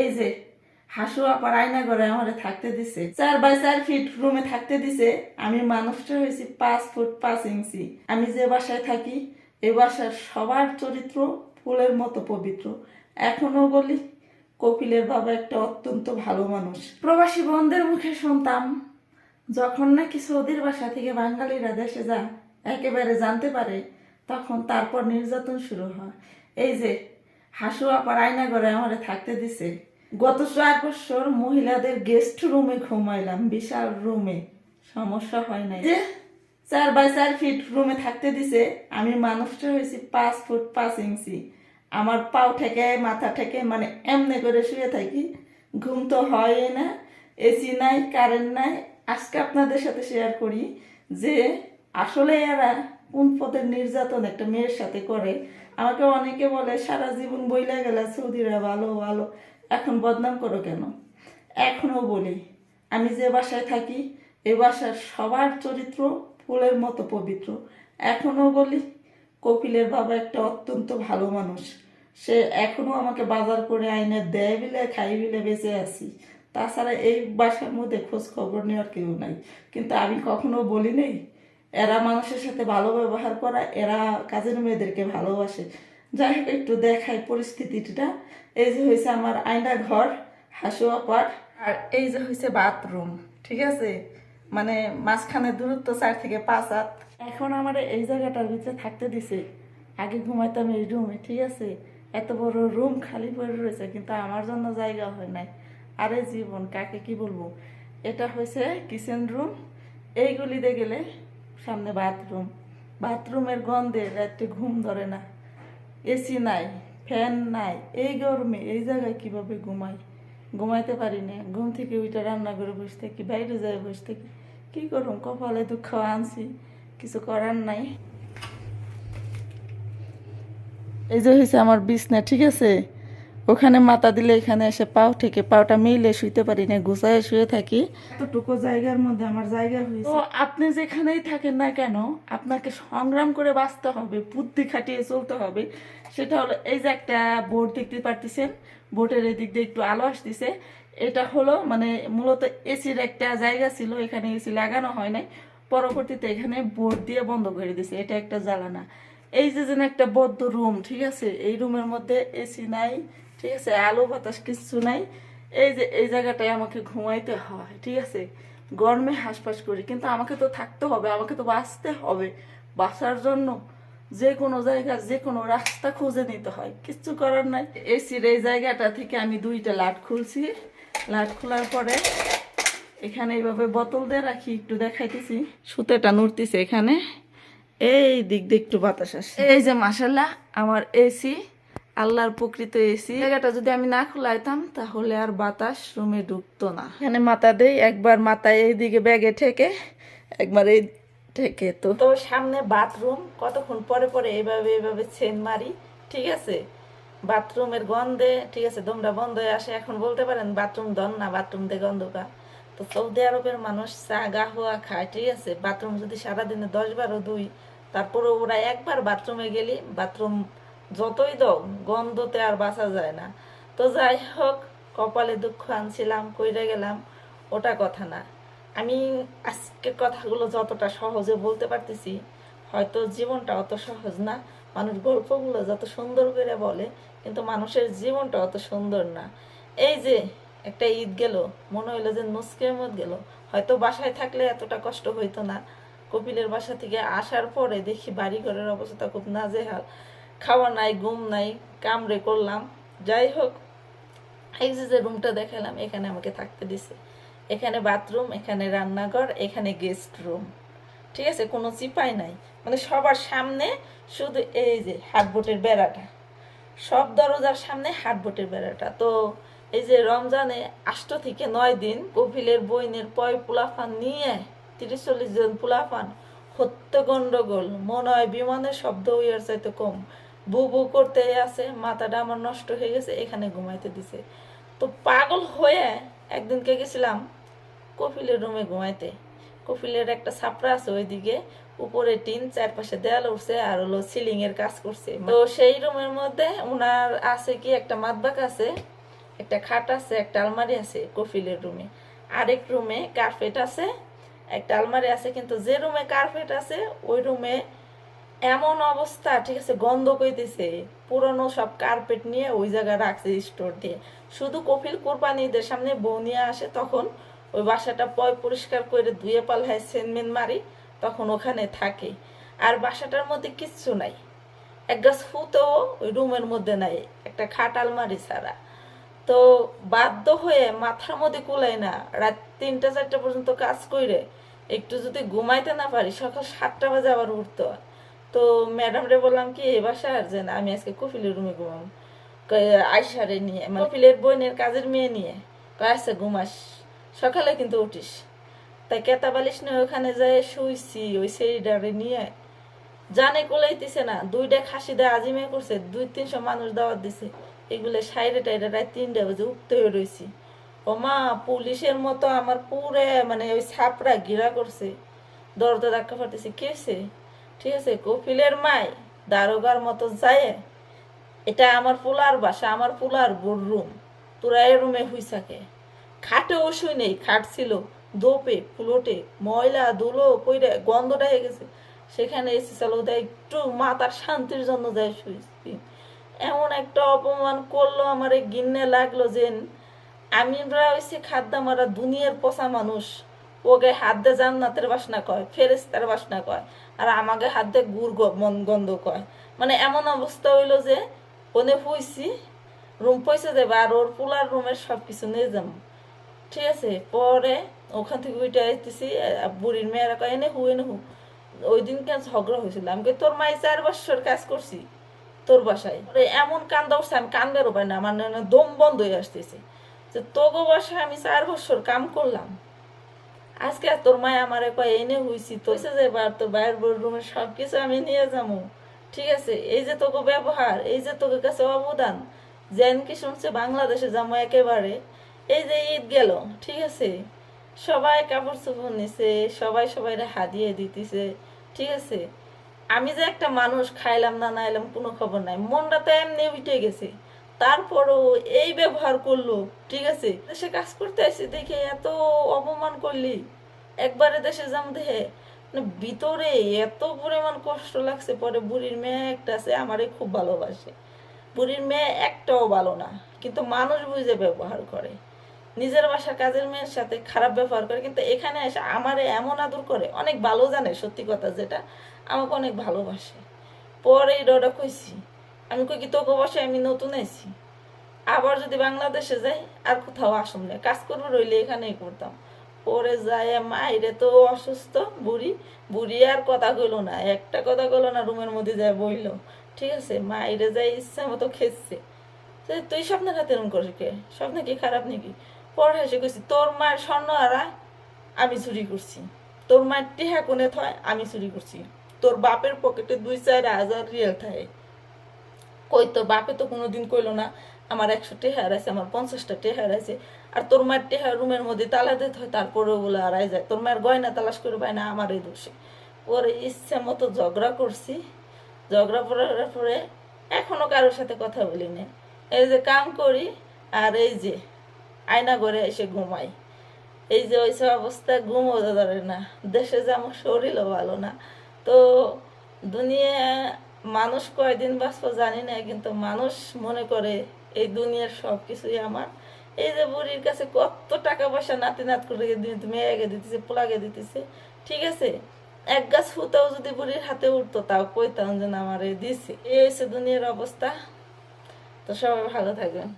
এই যে হাসু আপার আয়না ঘরে আমার থাকতে দিছে। চার বাই চার ফিট রুমে থাকতে দিছে। আমি মানুষটা হয়েছি পাঁচ ফুট পাঁচ ইঞ্চি। আমি যে বাসায় থাকি এই বাসার সবার চরিত্র ফুলের মতো পবিত্র। এখনও বলি, কপিলের বাবা একটা অত্যন্ত ভালো মানুষ। প্রবাসী বন্ধের মুখে শুনতাম, যখন নাকি সৌদির বাসা থেকে বাঙালিরা দেশে যা একেবারে জানতে পারে, তখন তারপর নির্যাতন শুরু হয়। এই যে হাসু আপার আয়না ঘরে আমারে থাকতে দিছে। গত চার বছর মহিলাদের গেস্ট রুমে ঘুমাইলাম, বিশাল রুমে সমস্যা হয় নাই। যে চার বাই চার ফিট রুমে থাকতে দিছে, আমি মানুষটা হয়েছি পাঁচ ফুট পাঁচ ইঞ্চি। আমার পাও থেকে মাথা থেকে মানে এমনি করে শুয়ে থাকি। ঘুম তো হয় না এসি নাই কারেন্ট নাই। আজকে আপনাদের সাথে শেয়ার করি যে আসলে এরা কোন নির্যাতন একটা মেয়ের সাথে করে। আমাকে অনেকে বলে, সারা জীবন বইলে গেলে, সৌদিরা ভালো ভালো। এখন বদনাম করো কেন? এখনও বলি, আমি যে বাসায় থাকি এই বাসার সবার চরিত্র ফুলের মতো পবিত্র। এখনও বলি, কপিলের বাবা একটা অত্যন্ত ভালো মানুষ। সে এখনও আমাকে বাজার করে আইনে দেয় বিলে, খাই বিলে বেঁচে আছি। তাছাড়া এই বাসার মধ্যে খোঁজ খবর নেওয়ার কেউ নাই। কিন্তু আমি কখনো বলি নেই এরা মানুষের সাথে ভালো ব্যবহার করা, এরা কাজের মেয়েদেরকে ভালোবাসে। যাই হোক, একটু দেখাই পরিস্থিতিটা। এই যে হয়েছে আমার আয়না ঘর, হাসুয়া পাট। আর এই যে হয়েছে বাথরুম, ঠিক আছে? মানে মাঝখানে দূরত্ব চার থেকে পাঁচ হাত। এখন আমার এই জায়গাটার ভিতরে থাকতে দিছে। আগে ঘুমাইতাম এই রুমে, ঠিক আছে? এত বড় রুম খালি পড়ে রয়েছে, কিন্তু আমার জন্য জায়গা হয় নাই। আরে জীবন, কাকে কি বলব? এটা হয়েছে কিচেন রুম এইগুলিতে গেলে সামনে বাথরুম বাথরুমের গন্ধে রাত্রে ঘুম ধরে না। এসি নাই ফ্যান নাই, এই গরমে এই জায়গায় কীভাবে ঘুমাই? ঘুমাইতে পারি না। ঘুম থেকে ওইটা রান্না করে বসে থাকি, বাইরে যায় বসে থাকি। কি করুম? কপালে দুঃখ আনছি, কিছু করার নাই। এই যে হয়েছে আমার বিছনা, ঠিক আছে? ওখানে মাথা দিলে এখানে এসে পাও থেকে পাওটা মিলে শুইতে পারি না গুছায় শুয়ে থাকি। এতটুকু জায়গার মধ্যে আমার জায়গা হয়েছে। তো আপনি যেখানেই থাকেন না কেন আপনাকে সংগ্রাম করে বাঁচতে হবে বুদ্ধি খাটিয়ে চলতে হবে। সেটা হলো এই যে একটা বোর্ড দেখতে পারতেছেন বোর্ডের এদিক দিয়ে একটু আলো আসতেছে। এটা হলো মানে মূলত এসির একটা জায়গা ছিল এখানে এসি লাগানো হয় নাই। পরবর্তীতে এখানে বোর্ড দিয়ে বন্ধ করে দিছে এটা একটা জ্বালানা। এই যে যেন একটা বদ্ধ রুম ঠিক আছে? এই রুমের মধ্যে এসি নাই ঠিক আছে? আলো বাতাস কিছু নাই। এই যে, এই জায়গাটায় আমাকে ঘুমাইতে হয়, ঠিক আছে? গরমে হাঁসফাঁস করি, কিন্তু আমাকে তো থাকতে হবে, আমাকে তো বাঁচতে হবে। বাঁচার জন্য যে কোনো জায়গা, যে কোনো রাস্তা খুঁজে নিতে হয়, কিচ্ছু করার নাই। এসির এই জায়গাটা থেকে আমি দুইটা লাট খুলছি। লাট খোলার পরে এখানে এইভাবে বোতল দিয়ে রাখি, একটু দেখাইতেছি। সুতেটা নড়তেছে এখানে। এই দিক দিয়ে একটু বাতাস আসে। এই যে মাসাল্লাহ আমার এসি আল্লাহর প্রকৃত এসি। জায়গাটা যদি আমি না খোলাইতাম তাহলে আর বাতাস রুমে ঢুকতো না। এখানে মাথা দেই একবার মাথায় এইদিকে ব্যাগে ঠেকে একবার এই ঠেকে তো। তো সামনে বাথরুম কতক্ষণ পরে পরে এইভাবে এইভাবে চেন মারি ঠিক আছে? বাথরুমের গন্ধে ঠিক আছে তোমরা বন্ধ হয়ে আসে। এখন বলতে পারেন বাথরুম দন না বাথরুম দিয়ে গন্ধ কা তো সৌদি আরবের মানুষ চা গা হওয়া খায় ঠিক আছে? বাথরুম যদি সারাদিনে দশ বারো দুই তারপরে ওরা একবার বাথরুমে গেলি বাথরুম যতই দাও গন্ধতে আর বাঁচা যায় না। তো যাই হোক, কপালে দুঃখ আনছিলাম, কইরে গেলাম, ওটা কথা না। আমি আজকে কথাগুলো যতটা সহজে বলতে পারতেছি, হয়তো জীবনটা অত সহজ না। মানুষ গল্পগুলো যত সুন্দর করে বলে, কিন্তু মানুষের জীবনটা অত সুন্দর না। এই যে একটা ঈদ গেল, মনে হইল যে নুসকে মত গেল। হয়তো বাসায় থাকলে এতটা কষ্ট হইতো না। কপিলের বাসা থেকে আসার পরে দেখি বাড়ি ঘরের অবস্থা খুব নাজেহাল। খাওয়া নাই, ঘুম নাই, কামড়ে করলাম। যাই হোক, এই যে যে রুমটা দেখালাম, এখানে আমাকে থাকতে দিছে। এখানে বাথরুম এখানে রান্নাঘর, এখানে গেস্ট রুম ঠিক আছে? কোনো চিপাই নাই। মানে সবার সামনে শুধু এই যে হাটবোটের বেড়াটা। সব দরজার সামনে হাটবোটের বেড়াটা। তো এই যে রমজানে আষ্ট থেকে নয় দিন কপিলের বইনের পয় পোলাফান নিয়ে তিরিশ চল্লিশ জন পোলাফান হত্যা গন্ডগোল, মনে হয় বিমানের শব্দ ইয়ার চাইতে কম। বু বু করতে আছে মাথাটা আমার নষ্ট হয়ে গেছে এখানে ঘুমাইতে দিছে। তো পাগল হয়ে একদিনকে গেছিলাম? কপিলের রুমে ঘুমাইতে। কপিলের একটা ছাপড়া আছে ওইদিকে উপরে টিন চারপাশে দেয়াল উঠছে আর হলো সিলিং এর কাজ করছে। তো সেই রুমের মধ্যে উনার আছে কি একটা মাতবাক আছে একটা খাট আছে একটা আলমারি আছে কফিলের রুমে আরেক রুমে কার্পেট আছে একটা আলমারি আছে কিন্তু যে রুমে কার্পেট আছে ওই রুমে এমন অবস্থা, ঠিক আছে, গন্ধ কইতেছে। পুরনো সব কার্পেট নিয়ে ওই জায়গায় রাখছে স্টোর দিয়ে। শুধু কপিল কোরবানিদের সামনে বউ নিয়ে আসে, তখন ওই বাসাটা পয় পরিষ্কার করে ধুয়ে পাল্লায় সেনমেন মারি, তখন ওখানে থাকে। আর বাসাটার মধ্যে কিচ্ছু নাই। এক গাছ ফুতেও ওই রুমের মধ্যে নাই, একটা খাট আলমারি ছাড়া। তো বাধ্য হয়ে মাথার মধ্যে কুলাই না, রাত তিনটা চারটা পর্যন্ত কাজ করে একটু যদি ঘুমাইতে না পারি, সকাল সাতটা বাজে আবার উঠতে হয়। তো ম্যাডামরে বললাম কি এই বাসার যে না আমি আজকে কপিলের রুমে ঘুমাম আইসারে নিয়ে মানে কপিলের বোনের কাজের মেয়ে নিয়ে। কয় আচ্ছা ঘুমাস। সকালে কিন্তু উঠিস। তাই কেতা বালিশ নিয়ে ওখানে যায় শুইছি ওই সেইডারে নিয়ে। জানে কোলাইতেছে না দুইটা খাসি দেয় আজিমে করছে দুই তিনশো মানুষ দাওয়াত দিছে। এগুলো সাইডে টাইডে রাত তিনটা বাজে উঠতে হয়ে রয়েছি ও মা পুলিশের মতো আমার পুরে মানে ওই ছাপড়া ঘিরা করছে। দরজা ধাক্কা ফাটতেছে কে হয়েছে ঠিক আছে, কপিলের মাই, দারোগার মতো যায়, এটা আমার পোলার বাসা, আমার পোলার বোর রুম, তোরা রুমে হুই থাকে খাটে ওষুই নেই, খাট ছিল, দোপে, ফুলোটে, ময়লা, ধুলো, কইরে গন্ধটা হয়ে গেছে। সেখানে এসে চালো দেয়, একটু মাতার শান্তির জন্য যায় শুয়েছি এমন একটা অপমান করল আমার এই গিন্নে লাগল যে আমিরা হয়েছে খাদ্যামারা দুনিয়ার পচা মানুষ, ওকে হাত দিয়ে জান্নাতের বাসনা কয় ফেরেস্তার বাসনা কয়। আর আমাকে হাত দিয়ে গুড় মন গন্ধ কয়। মানে এমন অবস্থা হইল যে ওনে হইছি রুম পয়সা দেবে আর ওর পোলার রুমের সব কিছু নিয়ে যাব ঠিক আছে, পরে ওখান থেকে উইটা আসতেছি বুড়ির মেয়েরা কয়, এনে হু এনে হু। ওই দিন কেন ঝগড়া হয়েছিল আমি তোর মাই চার বছর কাজ করছি তোর বাসায়। এমন কান্দা উঠছে আমি কান্দারও উপায় না আমার দম বন্ধ হয়ে আসতেছে। যে তোগো বাসায় আমি চার বছর কাম করলাম। আজকে তোর মায় আমারে কয় এনে হইছি তো যে তোর বাইরের রুমের সব কিছু আমি নিয়ে যাব ঠিক আছে, এই যে তোকে ব্যবহার, এই যে তোকে কাছে অবদান জেন কি শুনছে বাংলাদেশে যাব একেবারে। এই যে ঈদ গেল, ঠিক আছে? সবাই কাপড় চোপড় নিছে, সবাই সবাই হাদিয়ে দিতেছে, ঠিক আছে? আমি যে একটা মানুষ খাইলাম না না এলাম কোনো খবর নাই, মনটা তো এমনি উঠে গেছে। তারপরও এই ব্যবহার করল, ঠিক আছে? দেশে কাজ করতে আসি দেখে এত অপমান করলি। একবারে দেশে যাম দেখে মানে ভিতরে এত পরিমাণ কষ্ট লাগছে, পরে বুড়ির মেয়ে একটা আছে আমারে খুব ভালোবাসে। বুড়ির মেয়ে একটাও ভালো না, কিন্তু মানুষ বুঝে ব্যবহার করে। নিজের বাসার কাজের মেয়ের সাথে খারাপ ব্যবহার করে, কিন্তু এখানে এসে আমারে এমন আদর করে, অনেক ভালো জানে, সত্যি কথা যেটা, আমাকে অনেক ভালোবাসে। পরে ডটা কইছি আমি কই কি তোকে বসে আমি নতুন আইছি। আবার যদি বাংলাদেশে যাই, আর কোথাও আসুন না। কাজ করব রইলে এখানেই করতাম পরে যায় মাইরে তো অসুস্থ বুড়ি। বুড়ি আর কথা কইলো না। একটা কথা কইলো না, রুমের মধ্যে যায় বইলো। ঠিক আছে, মাইরে যায় ইচ্ছা মতো খেচ্ছে তুই স্বপ্নের হাতে এরম করিস কে? স্বপ্ন কি খারাপ নাকি? পরে হেসে কইছি, তোর মায়ের স্বর্ণ হারা আমি চুরি করছি। তোর মায়ের টেহা কোনে থয় আমি চুরি করছি। তোর বাপের পকেটে দুই চার হাজার রিয়েল থাকে। কই তোর বাপে তো কোনোদিন কইলো না, আমার একশো টেহার আছে আমার পঞ্চাশটা টেহা হারাইছে আর তোর মায়ের টেহা রুমের মধ্যে তালা দিতে হয়, তারপরেও বলে হারাই যায় তোর মায়ের গয়না তালাশ করে পায় না আমার এই দোষে। ওর ইচ্ছে মতো ঝগড়া করছি, ঝগড়া করার পরে এখনও কারোর সাথে কথা বলি না এই যে কাম করি, আর এই যে আয়না ঘরে এসে ঘুমাই। এই যে ওইসব অবস্থা ঘুমও ধরে না, দেশে যে আমার শরীরও ভালো না। তো দুনিয়া মানুষ কয়দিন বাঁচবো জানি না, কিন্তু মানুষ মনে করে এই দুনিয়ার সব কিছুই আমার। এই যে বুড়ির কাছে কত টাকা পয়সা নাতি নাত করে মেয়েকে দিতেছে পোলাকে দিতেছে ঠিক আছে? এক গাছ হুতাও যদি বুড়ির হাতে উঠতো, তাও কইতাম যেন আমার আমার দিছে। এই হচ্ছে দুনিয়ার অবস্থা। তো সবাই ভালো থাকবেন।